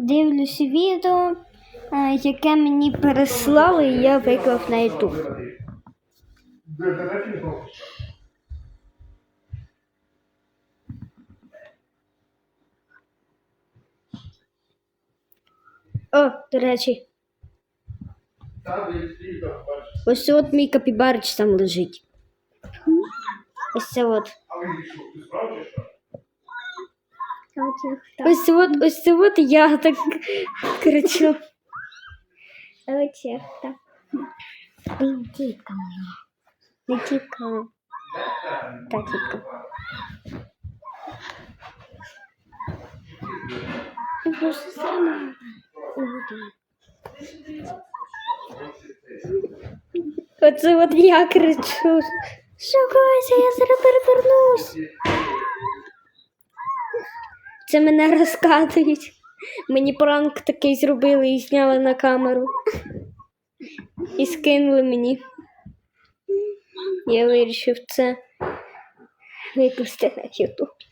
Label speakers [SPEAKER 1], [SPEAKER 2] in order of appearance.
[SPEAKER 1] дивлюся відео, е, яке мені переслали, і я виклав на YouTube. О, до речі, ось от мій капібарич там лежить. Ось це от. Ось це от, ось це от я так кричу. Оце так. Тітка моя. Не тітка. Та тітка. Ну, Просто сама. Оце от я кричу. Шокойся, я зараз перевернусь. Це мене розкатують. Мені пранк такий зробили і зняли на камеру. І скинули мені. Я вирішив це випустити на YouTube.